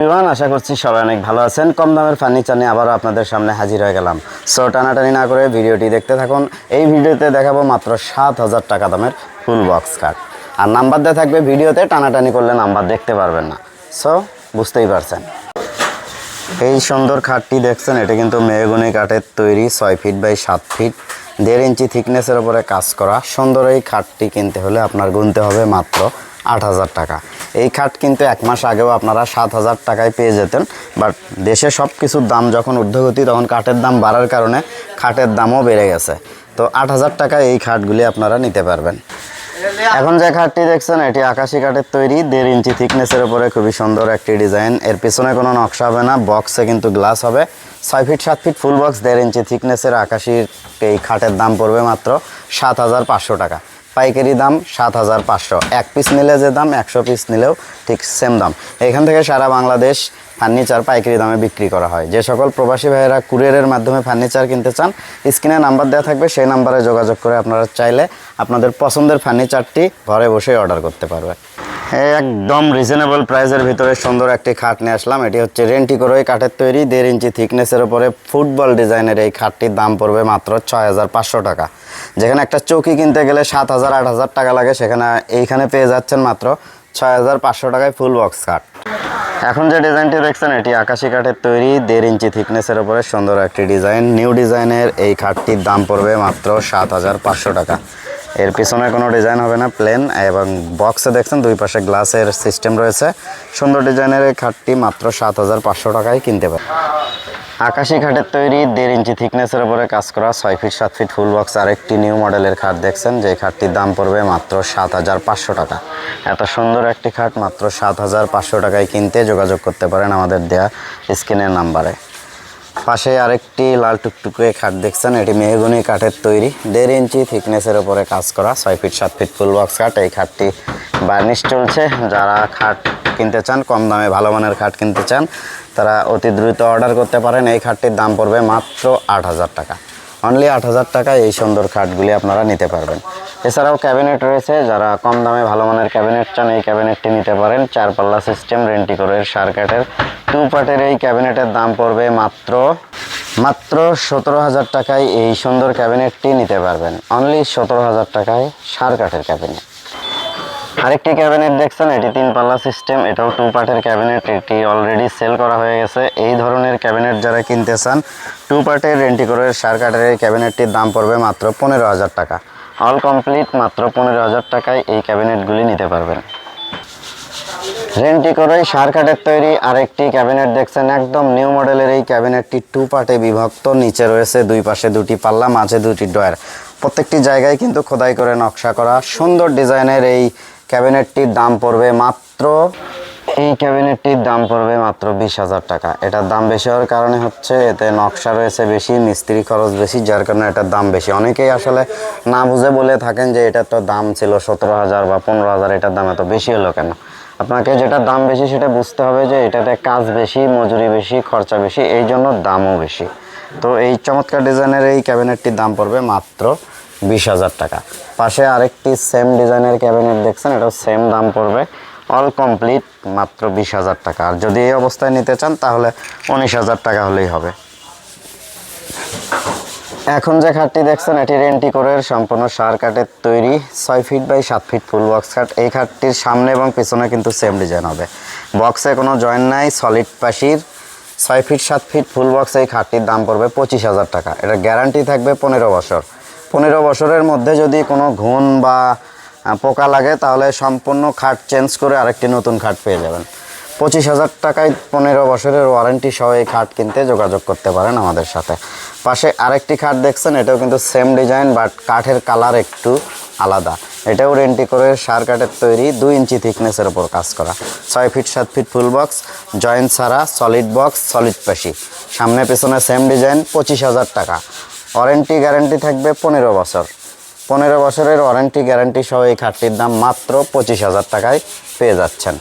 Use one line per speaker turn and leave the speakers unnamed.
বিমান আশা করছি সবাই অনেক ভালো আছেন। কম দামের ফার্নিচার নিয়ে আবারও আপনাদের সামনে হাজির হয়ে গেলাম। সো টানাটানি না করে ভিডিওটি দেখতে থাকুন। এই ভিডিওতে দেখাবো মাত্র সাত হাজার টাকা দামের ফুল বক্স কার্ড আর নাম্বার দেওয়া থাকবে ভিডিওতে, টানাটানি করলে নাম্বার দেখতে পারবেন না। সো বুঝতেই পারছেন। এই সুন্দর খাটটি দেখছেন, এটা কিন্তু মেহগুনি কাঠের তৈরি, ছয় ফিট বাই সাত ফিট। দেড় ইঞ্চি থিকনেসের উপরে কাজ করা। সুন্দর এই খাটটি কিনতে হলে আপনার গুনতে হবে মাত্র আট হাজার টাকা। এই খাট কিন্তু এক মাস আগেও আপনারা সাত হাজার টাকায় পেয়ে যেতেন। বাট দেশে সব কিছুর দাম যখন ঊর্ধ্বগতি, তখন কাঠের দাম বাড়ার কারণে খাটের দামও বেড়ে গেছে। তো আট হাজার টাকায় এই খাটগুলি আপনারা নিতে পারবেন। এখন যে খাটটি দেখছেন, এটি আকাশি কাঠের তৈরি। দেড় ইঞ্চি থিকনেসের উপরে খুবই সুন্দর একটি ডিজাইন। এর পিছনে কোনো নকশা হবে না, বক্সে কিন্তু গ্লাস হবে। ছয় ফিট, সাত ফিট ফুল বক্স, দেড় ইঞ্চি থিকনেসের আকাশির এই খাটের দাম পড়বে মাত্র সাত হাজার পাঁচশো টাকা। পাইকারি দাম সাত হাজার পাঁচশো। এক পিস নিলে যে দাম, একশো পিস নিলেও ঠিক সেম দাম। এখান থেকে সারা বাংলাদেশ ফার্নিচার পাইকারি দামে বিক্রি করা হয়। যে সকল প্রবাসী ভাইয়েরা কুরিয়ারের মাধ্যমে ফার্নিচার কিনতে চান, স্ক্রিনে নাম্বার দেওয়া থাকবে, সেই নাম্বারে যোগাযোগ করে আপনারা চাইলে আপনাদের পছন্দের ফার্নিচারটি ঘরে বসেই অর্ডার করতে পারবে। একদম রিজনেবল প্রাইসের ভিতরে সুন্দর একটি খাট নিয়ে আসলাম। এটি হচ্ছে রেন্টি করোই কাঠের তৈরি, দেড় ইঞ্চি থিকনেসের উপরে ফুটবল ডিজাইনের এই খাটটির দাম পড়বে মাত্র ছয় হাজার পাঁচশো টাকা। যেখানে একটা চৌকি কিনতে গেলে সাত হাজার, আট হাজার টাকা লাগে, সেখানে এইখানে পেয়ে যাচ্ছেন মাত্র ছয় হাজার পাঁচশো টাকায় ফুল বক্স খাট। এখন যে ডিজাইনটি দেখছেন, এটি আকাশি কাঠের তৈরি, দেড় ইঞ্চি থিকনেসের উপরে সুন্দর একটি ডিজাইন নিউ ডিজাইনের এই খাটটির দাম পড়বে মাত্র সাত হাজার পাঁচশো টাকা। এর পিছনে কোনো ডিজাইন হবে না প্লেন এবং বক্সে দেখছেন দুই পাশে গ্লাসের সিস্টেম রয়েছে। সুন্দর ডিজাইনের এই খাটটি মাত্র সাত হাজার পাঁচশো টাকায় কিনতে পারে আকাশি খাটের তৈরি, দেড় ইঞ্চি থিকনেসের উপরে কাজ করা, ছয় ফিট সাত ফিট ফুল বক্স আরেকটি নিউ মডেলের খাট দেখছেন, যে খাটটির দাম পড়বে মাত্র সাত হাজার পাঁচশো টাকা। এত সুন্দর একটি খাট মাত্র সাত হাজার পাঁচশো টাকায় কিনতে যোগাযোগ করতে পারেন আমাদের দেয়া স্ক্রিনের নাম্বারে। পাশে আরেকটি লাল টুকটুকে খাট দেখছেন, এটি মেহগুনি কাঠের তৈরি। দেড় ইঞ্চি থিকনেসের উপরে কাজ করা, ছয় ফিট সাত ফিট ফুল বক্স খাট এই খাটটি বার্নিশ চলছে। যারা খাট কিনতে চান, কম দামে ভালো মানের খাট কিনতে চান, তারা অতি দ্রুত অর্ডার করতে পারেন। এই খাটটির দাম পড়বে মাত্র আট হাজার টাকা। অনলি আট হাজার টাকায় এই সুন্দর খাটগুলি আপনারা নিতে পারবেন। এছাড়াও ক্যাবিনেট রয়েছে, যারা কম দামে ভালো মানের ক্যাবিনেট চান, এই ক্যাবিনেটটি নিতে পারেন। চার পাল্লা সিস্টেম রেন্টি করে শার কাঠের টু পার্টের এই ক্যাবিনেটের দাম পড়বে মাত্র মাত্র সতেরো হাজার টাকায় এই সুন্দর ক্যাবিনেটটি নিতে পারবেন। অনলি সতেরো হাজার টাকায় সার কাঠের ক্যাবিনেট। আরেকটি ক্যাবিনেট দেখছেন, এটি তিন পাল্লা সিস্টেম এটাও টু পার্টের ক্যাবিনেট, এটি অলরেডি সেল করা হয়ে গেছে। এই ধরনের ক্যাবিনেট যারা কিনতে চান টু পার্টের রেন্টি করে সার কাঠের এই ক্যাবিনেটটির দাম পড়বে মাত্র পনেরো হাজার টাকা। অল কমপ্লিট মাত্র পনেরো হাজার টাকায় এই ক্যাবিনেটগুলি নিতে পারবেন। রেন্টি করে সার কাঠের তৈরি, আরেকটি ক্যাবিনেট দেখছেন একদম নিউ মডেলের এই ক্যাবিনেটটি টু পার্টে বিভক্ত, নিচে রয়েছে দুই পাশে দুটি পাল্লা, মাঝে দুটি ডয়ার প্রত্যেকটি জায়গায় কিন্তু খোদাই করে নকশা করা সুন্দর ডিজাইনের এই ক্যাবিনেটটির দাম পড়বে মাত্র এই ক্যাবিনেটটির দাম পড়বে মাত্র বিশ হাজার টাকা। এটার দাম বেশি হওয়ার কারণে হচ্ছে এতে নকশা রয়েছে বেশি, মিস্ত্রি খরচ বেশি, যার কারণে এটার দাম বেশি। অনেকেই আসলে না বুঝে বলে থাকেন যে এটার তো দাম ছিল সতেরো হাজার বা পনেরো হাজার, এটার দাম এত বেশি হলো কেন? আপনাকে যেটা দাম বেশি সেটা বুঝতে হবে যে এটাতে কাজ বেশি, মজুরি বেশি, খরচা বেশি, এই জন্য দামও বেশি। তো এই চমৎকার ডিজাইনের এই ক্যাবিনেটটির দাম পড়বে মাত্র বিশ হাজার টাকা। পাশে আরেকটি সেম ডিজাইনের ক্যাবিনেট দেখছেন, এটাও সেম দাম পড়বে। অল কমপ্লিট মাত্র বিশ হাজার টাকা। আর যদি এই অবস্থায় নিতে চান, তাহলে উনিশ হাজার টাকা হলেই হবে। এখন যে খাটটি দেখছেন, এটি রেন্টি করে সম্পূর্ণ সার কাঠের তৈরি, ছয় ফিট বাই সাত ফিট ফুল বক্স খাট। এই খাটটির সামনে এবং পিছনে কিন্তু সেম ডিজাইন হবে। বক্সে কোনো জয়েন্ট নাই সলিড পাশির। ছয় ফিট, সাত ফিট ফুল বক্স এই খাটটির দাম পড়বে পঁচিশ হাজার টাকা। এটা গ্যারান্টি থাকবে পনেরো বছর। পনেরো বছরের মধ্যে যদি কোনো ঘুণ বা পোকা লাগে, তাহলে সম্পূর্ণ খাট চেঞ্জ করে আরেকটি নতুন খাট পেয়ে যাবেন। পঁচিশ হাজার টাকায় পনেরো বছরের ওয়ারেন্টি সহ এই খাট কিনতে যোগাযোগ করতে পারেন আমাদের সাথে। পাশে আরেকটি খাট দেখছেন, এটাও কিন্তু সেম ডিজাইন বাট কাঠের কালার একটু আলাদা। এটাও রেন্টি করে সার কাঠের তৈরি, দুই ইঞ্চি থিকনেসের ওপর কাজ করা। ছয় ফিট, সাত ফিট ফুল বক্স জয়েন্ট ছাড়া সলিড বক্স সলিড পেশি। সামনে পেছনে সেম ডিজাইন পঁচিশ হাজার টাকা। ওয়ারেন্টি গ্যারেন্টি থাকবে পনেরো বছর। পনেরো বছরের ওয়ারেন্টি গ্যারান্টি সহ এই খাটটির দাম মাত্র পঁচিশ হাজার টাকায় পেয়ে যাচ্ছেন।